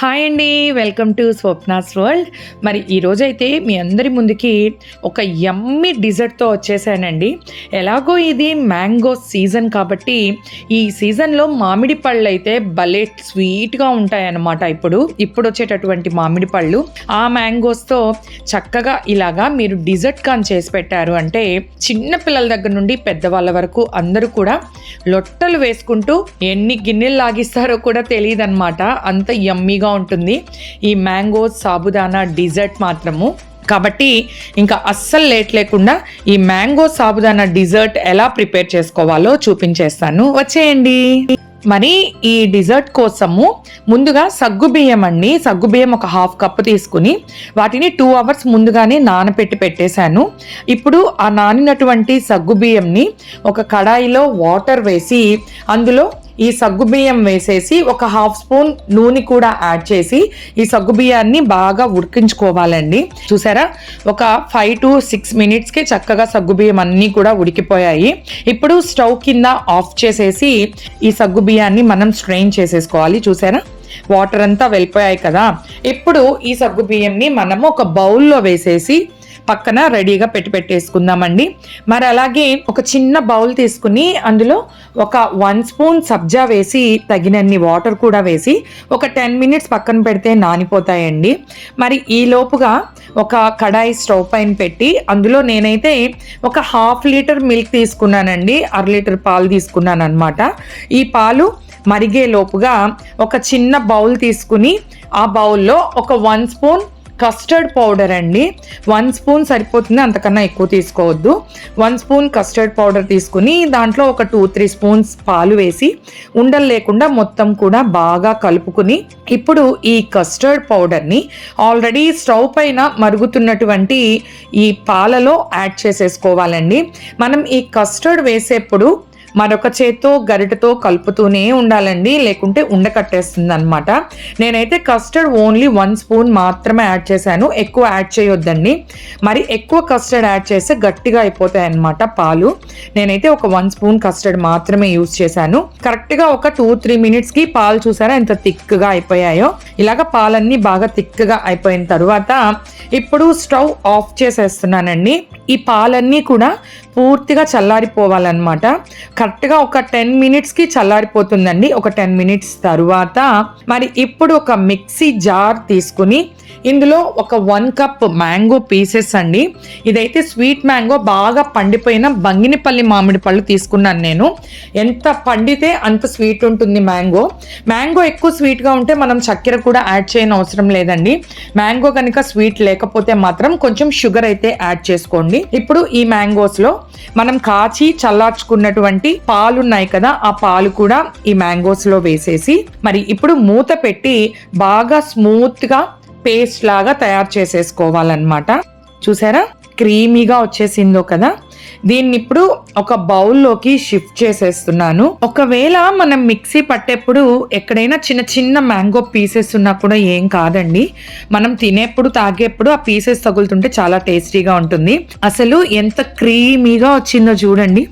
Hi అండి welcome to Swapna's world. మరి ఈరోజైతే మీ అందరి ముందుకి ఒక యమ్మి డిజర్ట్తో వచ్చేసానండి. ఎలాగో ఇది మ్యాంగో సీజన్ కాబట్టి ఈ సీజన్లో మామిడి పళ్ళు అయితే భలే స్వీట్గా ఉంటాయన్నమాట ఇప్పుడు. ఇప్పుడు వచ్చేటటువంటి మామిడి పళ్ళు. ఆ మ్యాంగోస్తో చక్కగా ఇలాగా మీరు డిజర్ట్ కాన్ చేసి పెట్టారు అంటే చిన్న పిల్లల దగ్గర నుండి పెద్దవాళ్ళ వరకు అందరూ కూడా లొట్టలు వేసుకుంటూ ఎన్ని గిన్నెలు లాగిస్తారో కూడా తెలియదన్నమాట. అంత యమ్మీగా ఉంటుంది ఈ మ్యాంగో సాబుదానా డిజర్ట్ మాత్రము. కాబట్టి ఇంకా అస్సలు లేట్ లేకుండా ఈ మ్యాంగో సాబుదానా డిజర్ట్ ఎలా ప్రిపేర్ చేసుకోవాలో చూపించేస్తాను. వచ్చేయండి. మరి ఈ డిజర్ట్ కోసము ముందుగా సగ్గుబియ్యం అండి. సగ్గుబియ్యం ఒక హాఫ్ కప్ తీసుకుని వాటిని టూ అవర్స్ ముందుగానే నానపెట్టి పెట్టేశాను. ఇప్పుడు ఆ నానినటువంటి సగ్గుబియ్యంని ఒక కడాయిలో వాటర్ వేసి అందులో ఈ సగ్గుబియ్యం వేసేసి ఒక హాఫ్ స్పూన్ నూనె కూడా యాడ్ చేసి ఈ సగ్గుబియ్యాన్ని బాగా ఉడికించుకోవాలండి. చూసారా? ఒక ఫైవ్ టు సిక్స్ మినిట్స్కి చక్కగా సగ్గుబియ్యం అన్నీ కూడా ఉడికిపోయాయి. ఇప్పుడు స్టవ్ కింద ఆఫ్ చేసేసి ఈ సగ్గుబియ్యాన్ని మనం స్ట్రెయిన్ చేసేసుకోవాలి. చూసారా? వాటర్ అంతా వెళ్ళిపోయాయి కదా. ఇప్పుడు ఈ సగ్గుబియ్యంని మనము ఒక బౌల్లో వేసేసి పక్కన రెడీగా పెట్టి పెట్టేసుకుందామండి. మరి అలాగే ఒక చిన్న బౌల్ తీసుకుని అందులో ఒక వన్ స్పూన్ సబ్జా వేసి తగినన్ని వాటర్ కూడా వేసి ఒక టెన్ మినిట్స్ పక్కన పెడితే నానిపోతాయండి. మరి ఈ లోపుగా ఒక కడాయి స్టవ్ పైన పెట్టి అందులో నేనైతే ఒక హాఫ్ లీటర్ మిల్క్ తీసుకున్నానండి. అర లీటర్ పాలు తీసుకున్నాను అనమాట ఈ పాలు మరిగే లోపుగా ఒక చిన్న బౌల్ తీసుకుని ఆ బౌల్లో ఒక వన్ స్పూన్ కస్టర్డ్ పౌడర్ అండి. వన్ స్పూన్ సరిపోతుంది అంతకన్నా ఎక్కువ తీసుకోవద్దు. వన్ స్పూన్ కస్టర్డ్ పౌడర్ తీసుకుని దాంట్లో ఒక టూ త్రీ స్పూన్స్ పాలు వేసి ఉండలు లేకుండా మొత్తం కూడా బాగా కలుపుకుని ఇప్పుడు ఈ కస్టర్డ్ పౌడర్ని ఆల్రెడీ స్టవ్ పైన మరుగుతున్నటువంటి ఈ పాలలో యాడ్ చేసేసుకోవాలండి. మనం ఈ కస్టర్డ్ వేసేప్పుడు మరొక చేత్తో గరిటతో కలుపుతూనే ఉండాలండి. లేకుంటే ఉండకట్టేస్తుంది అనమాట నేనైతే కస్టర్డ్ ఓన్లీ వన్ స్పూన్ మాత్రమే యాడ్ చేశాను. ఎక్కువ యాడ్ చేయొద్దండి. మరి ఎక్కువ కస్టర్డ్ యాడ్ చేస్తే గట్టిగా అయిపోతాయి అనమాట పాలు. నేనైతే ఒక వన్ స్పూన్ కస్టర్డ్ మాత్రమే యూస్ చేశాను. కరెక్ట్గా ఒక టూ త్రీ మినిట్స్కి పాలు చూసారా ఎంత థిక్గా అయిపోయాయో? ఇలాగ పాలన్నీ బాగా థిక్గా అయిపోయిన తర్వాత ఇప్పుడు స్టవ్ ఆఫ్ చేసేస్తున్నానండి. ఈ పాలన్నీ కూడా పూర్తిగా చల్లారిపోవాలన్నమాట. కరెక్ట్గా ఒక టెన్ మినిట్స్కి చల్లారిపోతుందండి. ఒక టెన్ మినిట్స్ తర్వాత మరి ఇప్పుడు ఒక మిక్సీ జార్ తీసుకుని ఇందులో ఒక వన్ కప్ మ్యాంగో పీసెస్ అండి. ఇదైతే స్వీట్ మ్యాంగో బాగా పండిపోయిన బంగినిపల్లి మామిడి పళ్ళు తీసుకున్నాను నేను. ఎంత పండితే అంత స్వీట్ ఉంటుంది మ్యాంగో. మ్యాంగో ఎక్కువ స్వీట్గా ఉంటే మనం చక్కెర కూడా యాడ్ చేయని అవసరం లేదండి. మ్యాంగో కనుక స్వీట్ లేకపోతే మాత్రం కొంచెం షుగర్ అయితే యాడ్ చేసుకోండి. ఇప్పుడు ఈ మ్యాంగోస్లో మనం కాచి చల్లార్చుకున్నటువంటి పాలు ఉన్నాయి కదా ఆ పాలు కూడా ఈ మ్యాంగోస్లో వేసేసి మరి ఇప్పుడు మూత పెట్టి బాగా స్మూత్గా పేస్ట్ లాగా తయారు చేసేసుకోవాలన్నమాట. చూసారా? క్రీమీగా వచ్చేసిందో కదా? దీన్ని ఇప్పుడు ఒక బౌల్లోకి షిఫ్ట్ చేసేస్తున్నాను. ఒకవేళ మనం మిక్సీ పట్టేప్పుడు ఎక్కడైనా చిన్న చిన్న మ్యాంగో పీసెస్ ఉన్నా కూడా ఏం కాదండి. మనం తినేప్పుడు తాగేప్పుడు ఆ పీసెస్ తగులుతుంటే చాలా టేస్టీగా ఉంటుంది. అసలు ఎంత క్రీమీగా వచ్చిందో చూడండి.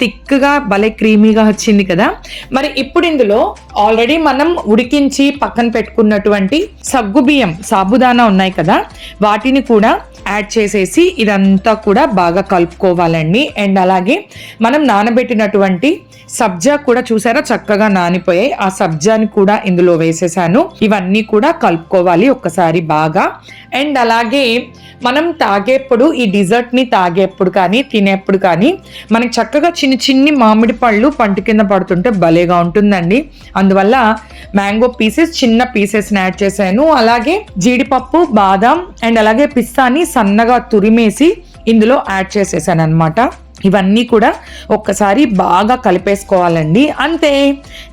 థిక్గా భలే క్రీమీగా వచ్చింది కదా. మరి ఇప్పుడు ఇందులో ఆల్రెడీ మనం ఉడికించి పక్కన పెట్టుకున్నటువంటి సగ్గు బియ్యం సాబుదానా ఉన్నాయి కదా. వాటిని కూడా యాడ్ చేసేసి ఇదంతా కూడా బాగా కలుపుకోవాలండి. అండ్ అలాగే మనం నానబెట్టినటువంటి సబ్జా కూడా చూసారా? చక్కగా నానిపోయాయి. ఆ సబ్జాని కూడా ఇందులో వేసేసాను. ఇవన్నీ కూడా కలుపుకోవాలి ఒక్కసారి బాగా. అండ్ అలాగే మనం తాగేప్పుడు ఈ డిజర్ట్ని తాగేప్పుడు కానీ తినేప్పుడు కానీ మనకి చక్కగా చిన్న చిన్ని మామిడి పళ్ళు పంట కింద పడుతుంటే భలేగా ఉంటుందండి. అందువల్ల మ్యాంగో పీసెస్ చిన్న పీసెస్ని యాడ్ చేశాను. అలాగే జీడిపప్పు బాదం అండ్ అలాగే పిస్తాని సన్నగా తురిమేసి ఇందులో యాడ్ చేసేసాను అనమాట ఇవన్నీ కూడా ఒక్కసారి బాగా కలిపేసుకోవాలండి. అంతే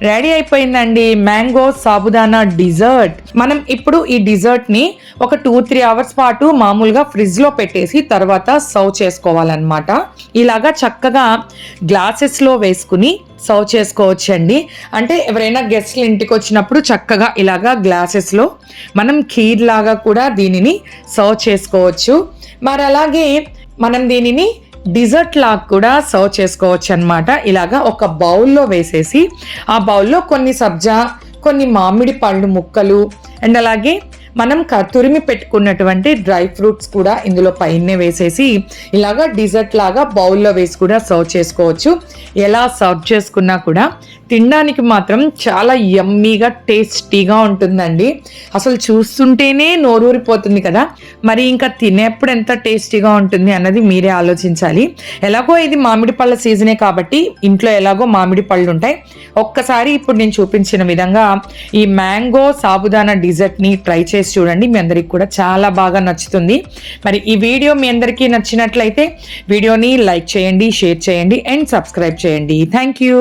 రెడీ అయిపోయిందండి. Mango sabudana dessert. మనం ఇప్పుడు ఈ డిజర్ట్ని ఒక టూ త్రీ అవర్స్ పాటు మామూలుగా ఫ్రిడ్జ్లో పెట్టేసి తర్వాత సర్వ్ చేసుకోవాలన్నమాట. ఇలాగా చక్కగా గ్లాసెస్లో వేసుకుని సర్వ్ చేసుకోవచ్చండి. అంటే ఎవరైనా గెస్ట్లు ఇంటికి వచ్చినప్పుడు చక్కగా ఇలాగా గ్లాసెస్లో మనం ఖీర్ లాగా కూడా దీనిని సర్వ్ చేసుకోవచ్చు. మరి అలాగే మనం దీనిని డిజర్ట్ లాగా కూడా సర్వ్ చేసుకోవచ్చు అనమాట ఇలాగా ఒక బౌల్లో వేసేసి ఆ బౌల్లో కొన్ని సబ్జా కొన్ని మామిడి పళ్ళు ముక్కలు అండ్ అలాగే మనం క- తురిమి పెట్టుకున్నటువంటి డ్రై ఫ్రూట్స్ కూడా ఇందులో పైనే వేసేసి ఇలాగా డిజర్ట్ లాగా బౌల్లో వేసి కూడా సర్వ్ చేసుకోవచ్చు. ఎలా సర్వ్ చేసుకున్నా కూడా తినడానికి మాత్రం చాలా యమ్మీగా టేస్టీగా ఉంటుందండి. అసలు చూస్తుంటేనే నోరూరిపోతుంది కదా. మరి ఇంకా తినేప్పుడు ఎంత టేస్టీగా ఉంటుంది అన్నది మీరే ఆలోచించాలి. ఎలాగో ఇది మామిడి పళ్ళ సీజనే కాబట్టి ఇంట్లో ఎలాగో మామిడి పళ్ళు ఉంటాయి. ఒక్కసారి ఇప్పుడు నేను చూపించిన విధంగా ఈ మ్యాంగో సాబుదానా డిజర్ట్ని ట్రై చేసి చూడండి. మీ అందరికి కూడా చాలా బాగా నచ్చుతుంది. మరి ఈ వీడియో మీ అందరికీ నచ్చినట్లయితే వీడియోని లైక్ చేయండి షేర్ చేయండి అండ్ సబ్స్క్రైబ్ చేయండి. Thank you